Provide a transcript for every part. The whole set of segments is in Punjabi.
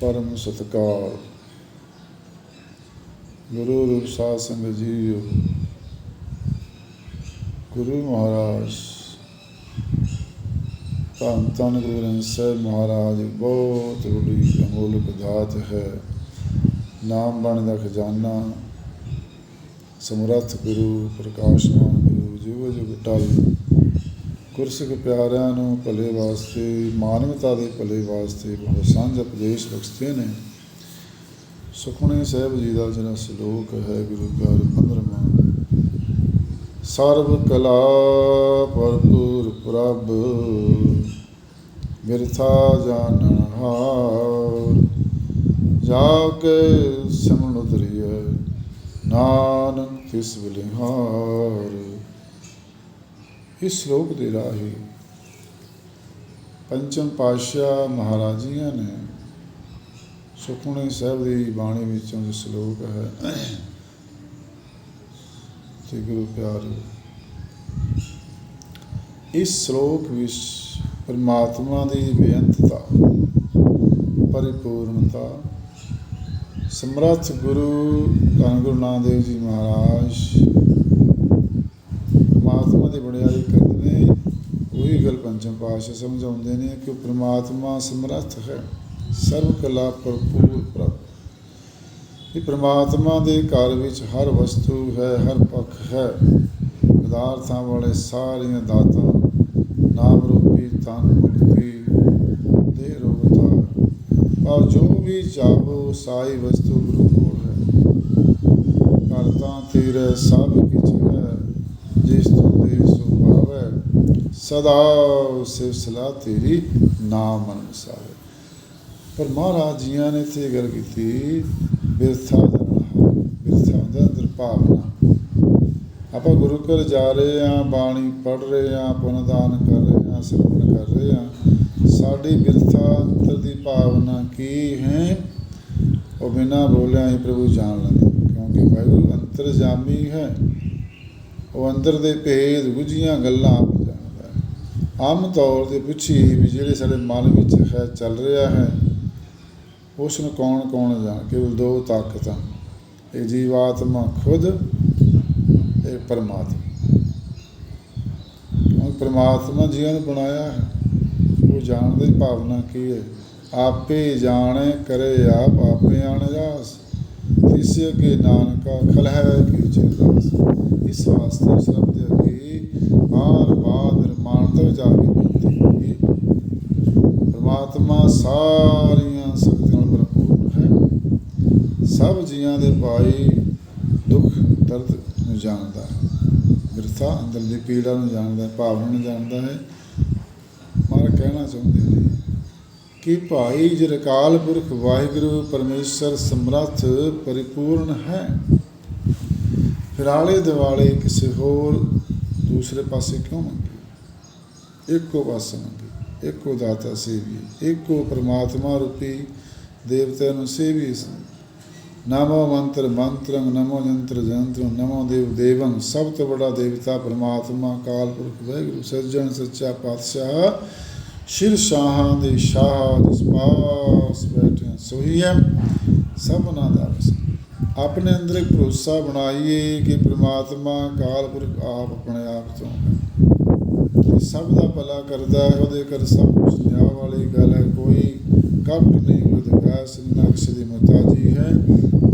ਪਰਮ ਸਤਕਾਰ। ਗੁਰੂ ਰੂਪ ਸਾਧ ਸੰਗਤ ਜੀਓ ਗੁਰੂ ਮਹਾਰਾਜ, ਧੰਨ ਧੰਨ ਗੁਰੂ ਗ੍ਰੰਥ ਸਾਹਿਬ ਮਹਾਰਾਜ, ਬਹੁਤ ਵੱਡੀ ਅਮੋਲਕ ਦਾਤ ਹੈ। ਨਾਮ ਬਣ ਦਾ ਖਜ਼ਾਨਾ, ਸਮਰੱਥ ਗੁਰੂ ਪ੍ਰਕਾਸ਼ਮਾਨ ਗੁਰੂ, ਜੀਵ ਜੁਗ ਗੁਰਸਿੱਖ ਪਿਆਰਿਆਂ ਨੂੰ ਭਲੇ ਵਾਸਤੇ, ਮਾਨਵਤਾ ਦੇ ਭਲੇ ਵਾਸਤੇ ਬਹੁਤ ਸਾਂਝ ਉਪਦੇਸ਼ ਬਖਸ਼ਦੇ ਨੇ। ਸੁਖਮਨੀ ਸਾਹਿਬ ਜੀ ਦਾ ਜਿਹੜਾ ਸ਼ਲੋਕ ਹੈ ਗੁਰੂ ਘਰ 15ਵਾਂ ਸਰਬ ਕਲਾ ਭਰਪੂਰ ਪ੍ਰਭ, ਬਿਰਥਾ ਜਾਣਨ ਹਾਰ ਕੇ ਸਿਮਰਨ ਉਤਰੀਐ, ਨਾਨਕ ਤਿਸ ਬਲਿਹਾਰ ਇਸ ਸ਼ਲੋਕ ਦੇ ਰਾਹੀਂ ਪੰਚਮ ਪਾਤਸ਼ਾਹ ਮਹਾਰਾਜੀਆਂ ਨੇ ਸੁਖਮਨੀ ਸਾਹਿਬ ਦੀ ਬਾਣੀ ਵਿੱਚੋਂ ਜੋ ਸ਼ਲੋਕ ਹੈ, ਤੇ ਗੁਰੂ ਪਿਆਰੇ ਇਸ ਸ਼ਲੋਕ ਵਿੱਚ ਪਰਮਾਤਮਾ ਦੀ ਬੇਅੰਤਤਾ, ਪਰਿਪੂਰਨਤਾ, ਸਮਰੱਥ ਗੁਰੂ ਧੰਨ ਗੁਰੂ ਨਾਨਕ ਦੇਵ ਜੀ ਮਹਾਰਾਜ ਪਰਮਾਤਮਾ ਦੀ ਕਰਦੇ ਨੇ ਉਹੀ ਗੱਲ ਪੰਚਮ ਪਾਤਸ਼ਾਹ ਸਮਝਾਉਂਦੇ ਨੇ ਕਿ ਪਰਮਾਤਮਾ ਸਮਰੱਥ ਹੈ, ਸਰਵ ਕਲਾ ਭਰਪੂਰ ਪ੍ਰਭ। ਇਹ ਪ੍ਰਮਾਤਮਾ ਦੇ ਘਰ ਵਿੱਚ ਹਰ ਵਸਤੂ ਹੈ, ਹਰ ਪੱਖ ਹੈ। ਪਦਾਰਥਾਂ ਵਾਲੇ ਸਾਰੀਆਂ ਦਾਤਾਂ, ਨਾਮ ਰੂਪੀ ਤਨ ਮੁਕਤੀ ਦੇ ਰੋਗਤਾ। ਪਰ ਜੋ ਵੀ ਚਾਹੋ ਸਾਈ ਵਸਤੂ ਗੁਰੂ ਕੋਲ ਹੈ। ਕਰਤਾ ਤੇਰੇ ਸਭ ਕਿਛ ਹੈ ਜਿਸ ਤੋਂ ਦੇ ਸੋ ਭਾਵੈ ਸਦਾ ਸਿਵ ਸਲਾਹ ਤੇਰੀ ਨਾਮ ਮਨ ਪਰ ਮਹਾਰਾਜ ਜੀਆਂ ਨੇ ਇੱਥੇ ਗੱਲ ਕੀਤੀ, ਬਿਰਥਾ ਬਿਰਥਾ ਦਾ ਅੰਦਰ ਆਪਾਂ ਗੁਰੂ ਘਰ ਜਾ ਰਹੇ ਆ ਬਾਣੀ ਪੜ ਰਹੇ ਆ ਪੁੰਨਦਾਨ ਕਰ ਰਹੇ ਆ ਸਿਮਰਨ ਕਰ ਰਹੇ ਆ ਸਾਡੀ ਬਿਰਥਾ ਅੰਤਰ ਦੀ ਭਾਵਨਾ ਕੀ ਹੈ? ਉਹ ਬਿਨਾ ਬੋਲਿਆ ਹੀ ਪ੍ਰਭੂ ਜਾਣ ਲੈਂਦਾ, ਕਿਉਂਕਿ ਵਾਹਿਗੁਰੂ ਅੰਤਰਜਾਮੀ ਹੈ। ਉਹ ਅੰਦਰ ਦੇ ਭੇਦ ਗੁਝੀਆਂ ਗੱਲਾਂ ਆਮ ਤੌਰ ਤੇ ਪੁੱਛੀ ਵੀ ਜਿਹੜੇ ਸਾਡੇ ਮਨ ਵਿੱਚ ਹੈ ਚੱਲ ਰਿਹਾ ਹੈ ਉਸ ਨੂੰ ਕੌਣ ਕੌਣ ਜਾਣ? ਕੇਵਲ ਦੋ ਤਾਕਤਾਂ, ਇਹ ਜੀਵਾਤਮਾ ਖੁਦ, ਇਹ ਪਰਮਾਤਮਾ। ਉਹ ਪਰਮਾਤਮਾ ਜੀਵਾਂ ਨੂੰ ਬਣਾਇਆ ਹੈ, ਉਹ ਜਾਣਦੇ ਭਾਵਨਾ ਕੀ ਹੈ? ਆਪੇ ਜਾਣੇ, ਕਰੇ ਆਪ, ਆਪੇ ਆਣ ਜਾਸ ਤਿਸੇ ਕੇ ਨਾਨਕਾ ਖਲਹਿ ਕੀ ਚਿਰਦਾਸ ਇਸ ਵਾਸਤੇ ਉਸ ਰੱਬ ਦੇ ਅੱਗੇ ਬਾਰ ਬਾਰ ਨਿਰਮਾਣ ਜਾ ਕੇ ਪਰਮਾਤਮਾ ਸਾਰੀਆਂ ਸ਼ਕਤੀਆਂ ਨਾਲ ਭਰਪੂਰ ਹੈ। ਸਭ ਜੀਆਂ ਦੇ ਭਾਈ ਦੁੱਖ, ਦਰਦ ਨੂੰ ਜਾਣਦਾ ਹੈ। ਬਿਰਥਾ ਅੰਦਰ ਦੀ ਪੀੜਾ ਨੂੰ ਜਾਣਦਾ ਹੈ, ਭਾਵਨਾ ਨੂੰ ਜਾਣਦਾ ਹੈ। ਮਾਰ ਕਹਿਣਾ ਚਾਹੁੰਦੇ ਨੇ ਕਿ ਭਾਈ ਜਰਕਾਲ ਪੁਰਖ ਵਾਹਿਗੁਰੂ ਪਰਮੇਸ਼ਰ ਸਮਰੱਥ ਪਰਿਪੂਰਨ ਹੈ। ਫਿਰ ਆਲੇ ਦਿਵਾਲੇ ਕਿਸੇ ਹੋਰ ਦੂਸਰੇ ਪਾਸੇ ਕਿਉਂ ਮੰਗੇ ਇੱਕੋ ਪਾਸੇ ਮੰਗੇ ਇੱਕੋ ਦਾਤਾ ਸੇਵੀ, ਇੱਕੋ ਪ੍ਰਮਾਤਮਾ ਰੂਪੀ ਦੇਵਤੇ ਨੂੰ ਸੇਵੀ ਸਨ। ਨਮੋ ਮੰਤਰ ਮੰਤਰੰ, ਨਮੋ ਜੰਤਰ ਜੰਤਰੰ, ਨਮੋ ਦੇਵ ਦੇਵੰ, ਸਭ ਤੋਂ ਬੜਾ ਦੇਵਤਾ ਪ੍ਰਮਾਤਮਾ ਕਾਲ ਪੁਰਖ, ਵਾਹਿਗੁਰੂ, ਸੱਜਣ, ਸੱਚਾ ਪਾਤਸ਼ਾਹ, ਸ਼ਿਰ ਸ਼ਾਹਾਂ ਦੇ ਸ਼ਾਹ ਜਿਸ ਪਾਸ ਬੈਠੇ ਸੋਈ ਹੈ ਸਭਨਾ ਦਾ ਵਸ ਆਪਣੇ ਅੰਦਰ ਇੱਕ ਭਰੋਸਾ ਬਣਾਈਏ ਕਿ ਪ੍ਰਮਾਤਮਾ ਕਾਲ ਪੁਰਖ ਆਪ ਆਪਣੇ ਆਪ ਤੋਂ ਹੈ। ਇਹ ਸਭ ਦਾ ਭਲਾ ਕਰਦਾ ਹੈ, ਉਹਦੇ ਕਰ ਸਭ ਕੁਝ ਨਿਆਂ ਵਾਲੀ ਗੱਲ ਹੈ, ਕੋਈ ਕਪਟ ਨਹੀਂ, ਕੋਈ ਦਕਾਸ ਨਾ ਕਿਸੇ ਦੀ ਮੁਹਤਾਜੀ ਹੈ,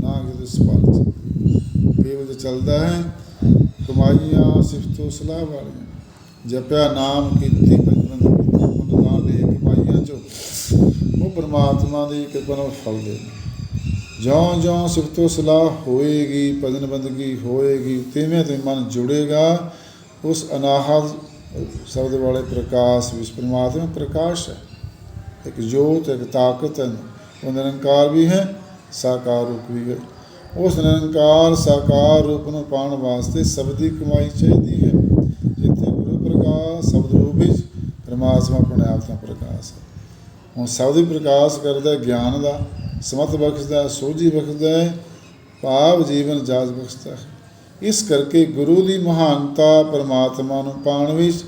ਨਾ ਕਿਸੇ ਸਪਾਰਥ ਕੇਵਲ ਚੱਲਦਾ ਹੈ, ਕਮਾਈਆਂ ਸਿਫਤੋ ਸਲਾਹ ਵਾਲੀਆਂ। ਜਪਿਆ ਨਾਮ ਕੀਤੀ ਪੰਜਵੰਦ ਪੁੰਨਦਾਨ ਦੇ ਕਮਾਈਆਂ ਚੋਂ। ਉਹ ਪਰਮਾਤਮਾ ਦੀ ਕਿਰਪਾ ਨਾਲ ਫਲ ਦੇ। ਜਿਉਂ ਜਿਉਂ ਸਿਫਤੋ ਸਲਾਹ ਹੋਏਗੀ ਭਜਨ ਬੰਦਗੀ ਹੋਏਗੀ ਤਿਵੇਂ ਤੇ ਮਨ ਜੁੜੇਗਾ, ਉਸ ਅਨਾਹਤ ਸ਼ਬਦ ਵਾਲੇ ਪ੍ਰਕਾਸ਼ ਵਿੱਚ ਪਰਮਾਤਮਾ ਪ੍ਰਕਾਸ਼ ਹੈ। ਇੱਕ ਜੋਤ, ਇੱਕ ਤਾਕਤ ਹੈ ਉਹ ਨਿਰੰਕਾਰ ਵੀ ਹੈ, ਸਾਕਾਰ ਰੂਪ ਵੀ ਹੈ। ਉਸ ਨਿਰੰਕਾਰ, ਸਾਕਾਰ ਰੂਪ ਨੂੰ ਪਾਉਣ ਵਾਸਤੇ ਸ਼ਬਦੀ ਕਮਾਈ ਚਾਹੀਦੀ ਹੈ। ਜਿੱਥੇ ਗੁਰੂ ਪ੍ਰਕਾਸ਼ ਸ਼ਬਦ ਰੂਪ ਵਿੱਚ ਪਰਮਾਤਮਾ ਆਪਣੇ ਆਪ ਦਾ ਪ੍ਰਕਾਸ਼ ਹੈ। ਹੁਣ ਸ਼ਬਦੀ ਪ੍ਰਕਾਸ਼ ਕਰਦਾ ਗਿਆਨ ਦਾ, ਸਮਤ ਬਖਸ਼ਦਾ ਸੋਝੀ ਬਖਸ਼ਦਾ ਹੈ, ਭਾਵ ਜੀਵਨ ਜਾਜ ਬਖਸ਼ਦਾ ਹੈ। ਇਸ ਕਰਕੇ ਗੁਰੂ ਦੀ ਮਹਾਨਤਾ ਪਰਮਾਤਮਾ ਨੂੰ ਪਾਉਣ ਵਿੱਚ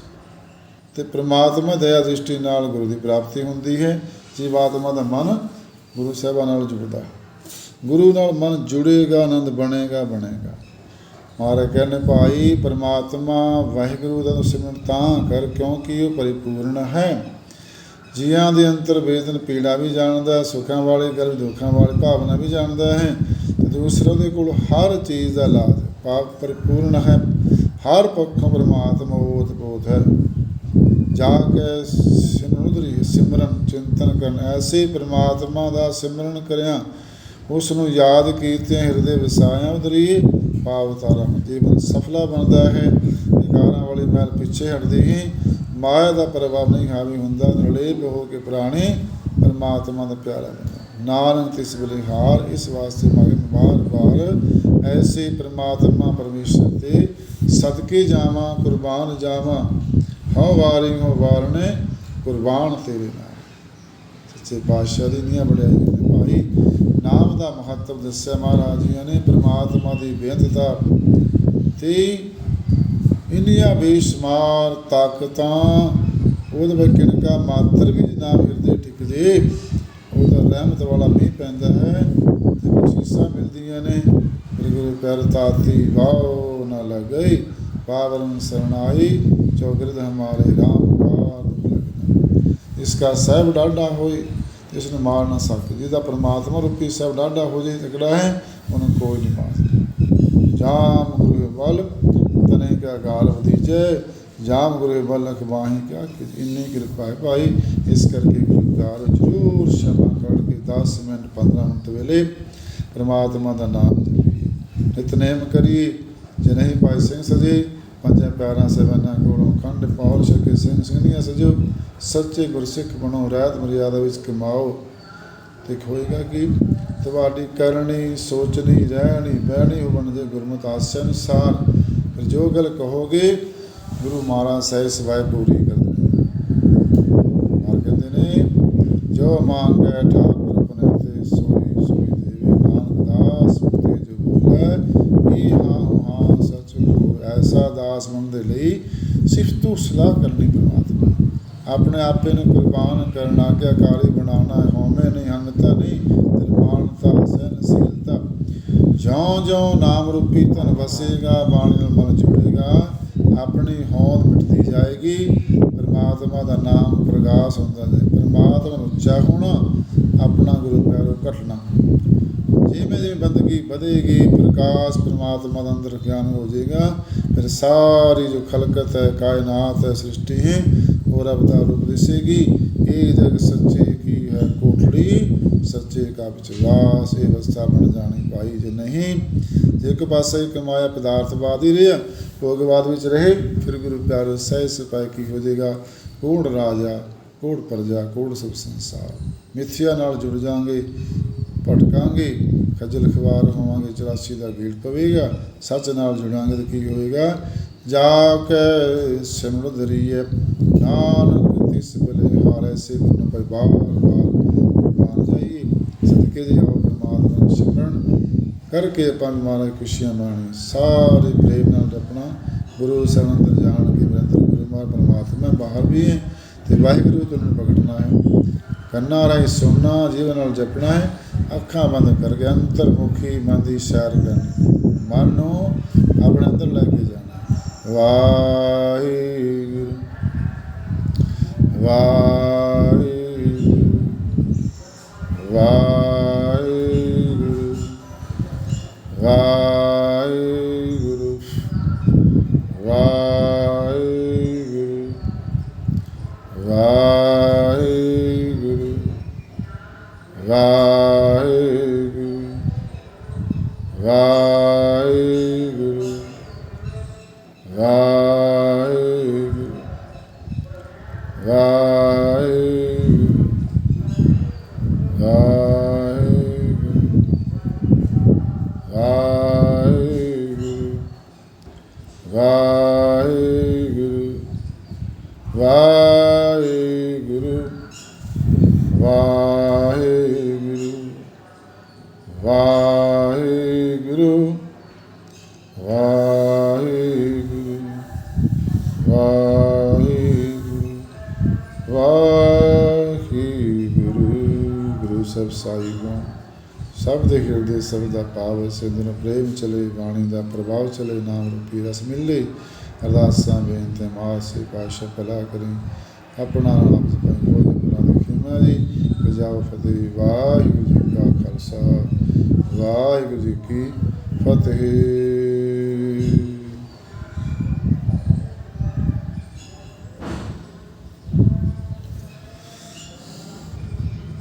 ਤੇ ਪ੍ਰਮਾਤਮਾ ਦਇਆ ਦ੍ਰਿਸ਼ਟੀ ਨਾਲ ਗੁਰੂ ਦੀ ਪ੍ਰਾਪਤੀ ਹੁੰਦੀ ਹੈ, ਜੀਵਾਤਮਾ ਦਾ ਮਨ ਗੁਰੂ ਸਾਹਿਬਾਂ ਨਾਲ ਜੁੜਦਾ ਹੈ। ਗੁਰੂ ਨਾਲ ਮਨ ਜੁੜੇਗਾ, ਆਨੰਦ ਬਣੇਗਾ ਬਣੇਗਾ। ਮਹਾਰਾਜ ਕਹਿੰਦੇ, ਭਾਈ, ਪਰਮਾਤਮਾ ਵਾਹਿਗੁਰੂ ਦਾ ਸਿਮਰਨ ਤਾਂ ਕਰ, ਕਿਉਂਕਿ ਉਹ ਪਰਿਪੂਰਨ ਹੈ। ਜੀਆਂ ਦੇ ਅੰਤਰ ਵੇਦਨ ਪੀੜਾ ਵੀ ਜਾਣਦਾ, ਸੁੱਖਾਂ ਵਾਲੇ ਗਰਭ ਦੁੱਖਾਂ ਵਾਲੀ ਭਾਵਨਾ ਵੀ ਜਾਣਦਾ ਹੈ ਤੇ ਦੂਸਰਾ ਦੇ ਕੋਲ ਹਰ ਚੀਜ਼ ਦਾ ਲਾਭ ਪਾਪ ਪਰਿਪੂਰਨ ਹੈ, ਹਰ ਪੱਖੋਂ ਪਰਮਾਤਮਾ ਓਤ ਬੋਧ ਹੈ। ਜਾ ਕੇ ਸਿਮਰਨ ਸਿਮਰਨ, ਚਿੰਤਨ ਕਰਨ, ਐਸੇ ਪ੍ਰਮਾਤਮਾ ਦਾ ਸਿਮਰਨ ਕਰਿਆ ਉਸ ਨੂੰ ਯਾਦ ਕੀਤੇ ਹਿਰਦੇ ਵਿਸਾਇਆ, ਉਦਰੀ ਪਾਵ ਤਾਰਾ ਜੀਵਨ ਸਫਲਾ ਬਣਦਾ ਹੈ। ਵਿਕਾਰਾਂ ਵਾਲੀ ਮਹਿਲ ਪਿੱਛੇ ਹਟਦੀ ਹੀ ਮਾਇਆ ਦਾ ਪ੍ਰਭਾਵ ਨਹੀਂ ਹਾਵੀ ਹੁੰਦਾ, ਨਿਰਲੇਪ ਹੋ ਕੇ ਪ੍ਰਾਣੀ ਪਰਮਾਤਮਾ ਦਾ ਪਿਆਰਾ ਨਾਨਕ ਤਿਸ ਬਲਿਹਾਰ, ਇਸ ਵਾਸਤੇ ਮਾਗੇ ਬਾਰ ਬਾਰ ਐਸੇ ਪ੍ਰਮਾਤਮਾ ਪਰਮੇਸ਼ਰ ਤੇ ਸਦਕੇ ਜਾਵਾਂ, ਕੁਰਬਾਨ ਜਾਵਾਂ। ਹਉ ਵਾਰੀ ਹੋ ਵਾਰਨੇ ਕੁਰਬਾਨ ਤੇਰੇ ਨਾਲ। ਸੱਚੇ ਪਾਤਸ਼ਾਹ ਦੀ ਨੀਆਂ ਬੜਾਈ ਨੇ ਭਾਈ ਨਾਮ ਦਾ ਮਹੱਤਵ ਦੱਸਿਆ ਮਹਾਰਾਜ ਜੀ ਨੇ, ਪ੍ਰਮਾਤਮਾ ਦੀ ਬੇਅੰਤਤਾ ਤੇ ਇੰਨੀਆਂ ਬੇਸ਼ੁਮਾਰ ਤਾਕਤਾਂ, ਉਹਦੇ ਵਿੱਚ ਕਿਣਕਾ ਮਾਤਰ ਵੀ ਜੇ ਨਾਮ ਹਿਰਦੇ ਟਿਕ ਜੇ ਉਹਦਾ ਰਹਿਮਤ ਵਾਲਾ ਮੀਂਹ ਪੈਂਦਾ ਹੈ। ਤੇ ਬਖਸ਼ੀਸ਼ਾਂ ਮਿਲਦੀਆਂ ਨੇ। ਗੁਰੂ ਪੈਰ ਤਾਤੀ ਵਾਓ ਨਾ ਲਗਈ, ਪਾਵਨ ਸਰਣਾਈ, ਚੌਗਿਰਦ ਹਮਾਰੇ ਰਾਮ ਕਾਰ ਦੁਖ ਲਗਨਾ ਸਹਿਬ ਡਾਢਾ ਹੋਈ ਤੇ ਇਸ ਨੂੰ ਮਾਰ ਨਾ ਸਕੇ ਜਿਹਦਾ ਪਰਮਾਤਮਾ ਰੂਪੀ ਸਹਿਬ ਡਾਢਾ ਹੋ ਜੇ ਤਕੜਾ ਹੈ, ਉਹਨੂੰ ਕੋਈ ਨਹੀਂ ਮਾਰ ਸਕਦਾ। ਜਾਮ ਗੁਰੂ ਬਲ ਤਨੇ ਕਾ ਗਾਲ ਵਦੀਜੈ ਜਾਮ ਗੁਰੂ ਬਲ ਲਖ ਕਿਆ ਕਿ ਇੰਨੀ ਕਿਰਪਾ ਹੈ ਭਾਈ। ਇਸ ਕਰਕੇ ਗੁਰੂ ਪਿਆਰ ਜ਼ਰੂਰ ਸ਼ਮਾ ਕੱਢ ਕੇ 10 ਮਿੰਟ 15 ਮਿੰਟ ਵੇਲੇ ਪਰਮਾਤਮਾ ਦਾ ਨਾਮ ਜਪੀਏ ਨਿਤਨੇਮ ਕਰੀਏ ਜੇ ਨਹੀਂ ਸਿੰਘ ਸਜੇ, ਪੰਜਾਂ ਪਿਆਰਾਂ ਸੇਵਨਾਂ ਕੋਲੋਂ ਖੰਡ ਪੌਰ ਛਕੇ ਸਿੰਘ ਸਿੰਘੀਆਂ ਸਜੋ, ਸੱਚੇ ਗੁਰਸਿੱਖ ਬਣੋ, ਰਹਿਤ ਮਰਿਆਦਾ ਵਿੱਚ ਕਮਾਓ। ਤੇ ਹੋਏਗਾ ਕਿ? ਤੁਹਾਡੀ ਕਰਨੀ, ਸੋਚਣੀ, ਰਹਿਣੀ, ਬਹਿਣੀ ਹੋਵਣ ਦੇ ਗੁਰਮਤਿ ਆਸਿਆ ਅਨੁਸਾਰ ਫਿਰ ਜੋ ਗੱਲ ਕਹੋਗੇ, ਗੁਰੂ ਮਹਾਰਾਜ ਸਹਿ ਸਵਾਇ ਪੂਰੀ ਕਰ ਦੇਣਾ ਮਾਰ ਕਹਿੰਦੇ ਨੇ, ਜੋ ਮੰਗੈ ਠਾਕੁਰ ਆਪਣੇ ਤੇ ਸੋਈ ਸੋਈ ਦੇਵੇ ਨਾਨਕ ਦਾਸ ਤੇ ਜੋ ਬੋਲੇ ਇਹ ਹਾਂ ਹਾਂ ਸਚ ਹੋ ਐਸਾ ਦਾਸ ਮਨ ਦੇ ਲਈ ਸਿਫਤੂ ਸਲਾਹ ਕਰਨੀ ਪਰਮਾਤਮਾ। ਆਪਣੇ ਆਪੇ ਨੂੰ ਕੁਰਬਾਨ ਕਰਨ ਆਗਿਆਕਾਰੀ ਬਣਾਉਣਾ ਹੈ। ਹਉਮੈ ਨਹੀਂ, ਹੰਗਤਾ ਨਹੀਂ ਨਿਰਮਾਨਤਾ ਸਹਿਨਸ਼ੀਲਤਾ ਜਿਉਂ ਜਿਉਂ ਨਾਮ ਰੂਪੀ ਧਨ ਵਸੇਗਾ, ਬਾਣੀ ਨਾਲ ਮਨ ਜੁੜੇਗਾ, ਆਪਣੀ ਹੋਂਦ ਮਿਟਦੀ ਜਾਏਗੀ। ਪਰਮਾਤਮਾ ਦਾ ਨਾਮ ਪ੍ਰਗਾਸ ਹੁੰਦਾ ਜਾਏ। ਪਰਮਾਤਮਾ ਨੂੰ ਉੱਚਾ ਹੋਣਾ ਆਪਣਾ ਗੁਰੂ ਪਿਆਰੋ ਘਟਣਾ। ਜਿਵੇਂ ਜਿਵੇਂ ਬੰਦਗੀ ਵਧੇਗੀ, ਪ੍ਰਕਾਸ਼ ਪਰਮਾਤਮਾ ਦਾ ਅੰਦਰ ਗਿਆਨ ਹੋ ਜਾਏਗਾ, ਫਿਰ ਸਾਰੀ ਜੋ ਖਲਕਤ ਹੈ, ਕਾਇਨਾਤ ਹੈ, ਸ੍ਰਿਸ਼ਟੀ ਹੈ, ਉਹ ਰੱਬ ਦਾ ਰੂਪ ਦਿਸੇਗੀ। ਇਹ ਜਗ ਸੱਚੇ ਕੀ ਹੈ? ਕੋਠੜੀ। ਸੱਚੇ ਕਾ ਵਿਚਵਾਸ ਇਹ ਅਵਸਥਾ ਬਣ ਜਾਣੀ ਪਾਈ ਜੇ ਨਹੀਂ। ਜੇ ਇੱਕ ਪਾਸੇ ਕਮਾਇਆ ਪਦਾਰਥਵਾਦ ਹੀ ਰਿਹਾ ਭੋਗਵਾਦ ਵਿੱਚ ਰਹੇ, ਫਿਰ ਗੁਰੂ ਪਿਆਰ ਸਹਿ ਸਿਪਾਹੀ ਕੀ ਹੋ ਜਾਏਗਾ? ਕੋੜ ਰਾਜਾ ਕੋੜ ਪ੍ਰਜਾ ਕੋੜ ਸਭ ਸੰਸਾਰ? ਮਿੱਥਿਆ ਨਾਲ ਜੁੜ ਜਾਾਂਗੇ ਭਟਕਾਂਗੇ, ਖੱਜਲ ਖਵਾਰ ਹੋਵਾਂਗੇ 84 ਦਾ ਗੇੜ ਪਵੇਗਾ, ਸੱਚ ਨਾਲ ਜੁੜਾਂਗੇ ਤਾਂ ਕੀ ਹੋਏਗਾ ਜਾ ਕੇ ਸਿਮਰ ਧਰੀਏ ਨਾਨਕ ਤਿਸ ਬਲੇ ਹਾਰੇ ਸੇ ਬਨ ਪਈ ਬਾਰ ਬਾਰ ਮਾਨ ਜਾਈਏ, ਸਦਕੇ ਦੇ ਆਓ ਪਰਮਾਤਮਾ ਨੂੰ ਸਿਮਰਨ ਕਰਕੇ ਆਪਾਂ ਮਹਾਰਾਜ ਖੁਸ਼ੀਆਂ ਮਾਣੀ ਸਾਰੇ ਪ੍ਰੇਮ ਨਾਲ ਜਪਣਾ ਗੁਰੂ ਸਾਹਿਬ ਅੰਦਰ ਜਾਣ ਕੇ ਮੇਰੇ ਗੁਰੂ ਮਾਰ, ਪਰਮਾਤਮਾ ਬਾਹਰ ਵੀ ਹੈ ਤੇ ਵਾਹਿਗੁਰੂ ਤੁਹਾਨੂੰ ਪ੍ਰਗਟਣਾ ਹੈ। ਕੰਨਾਂ ਰਾਹੀਂ ਸੁਣਨਾ, ਜੀਵਨ ਨਾਲ ਜਪਣਾ ਹੈ। ਅੱਖਾਂ ਬੰਦ ਕਰਕੇ ਅੰਤਰਮੁਖੀ ਮਨ ਦੀ ਸੈਰ ਕਰਨੀ। ਮਨ ਨੂੰ ਆਪਣੇ ਅੰਦਰ ਲੈ ਕੇ ਜਾਣਾ। ਵਾਹਿਗੁਰੂ ਵਾਹਿਗੁਰੂ ਵਾਹਿਗੁਰੂ ਵਾਹਿਗੁਰੂ ਵਾਹਿਗੁਰੂ ਵਾਹਿਗੁਰੂ ਵਾਹਿਗੁਰੂ ਵਾਹਿਗੁਰੂ ਵਾਹਿਗੁਰੂ ਵਾਹਿਗੁਰੂ ਵਾਹਿਗੁਰੂ ਗੁਰੂ ਸਭ ਸਾਈ ਗੁਣ ਸਭ ਦੇ ਹਿਰਦੇ ਸਭ ਦਾ ਪਾਵ ਸਿੰਧਨ ਪ੍ਰੇਮ ਚਲੇ ਬਾਣੀ ਦਾ ਪ੍ਰਭਾਵ ਚਲੇ ਨਾਮ ਰੂਪੀ ਰਸ ਮਿਲੇ ਅਰਦਾਸਾਂ ਬੇਨਤੀ ਮਾਸੇ ਪਾਸ਼ਾ ਭਲਾ ਕਰੀ ਆਪਣਾ ਨਾਮ ਸਪਾਈ ਬੋਲੇ ਪੁਰਾ ਦੀ ਖਿਮਾ ਜੀ ਫਤਿਹ ਵਾਹਿਗੁਰੂ ਜੀ ਕਾ ਖਾਲਸਾ, ਵਾਹਿਗੁਰੂ ਜੀ ਕੀ ਫਤਿਹ।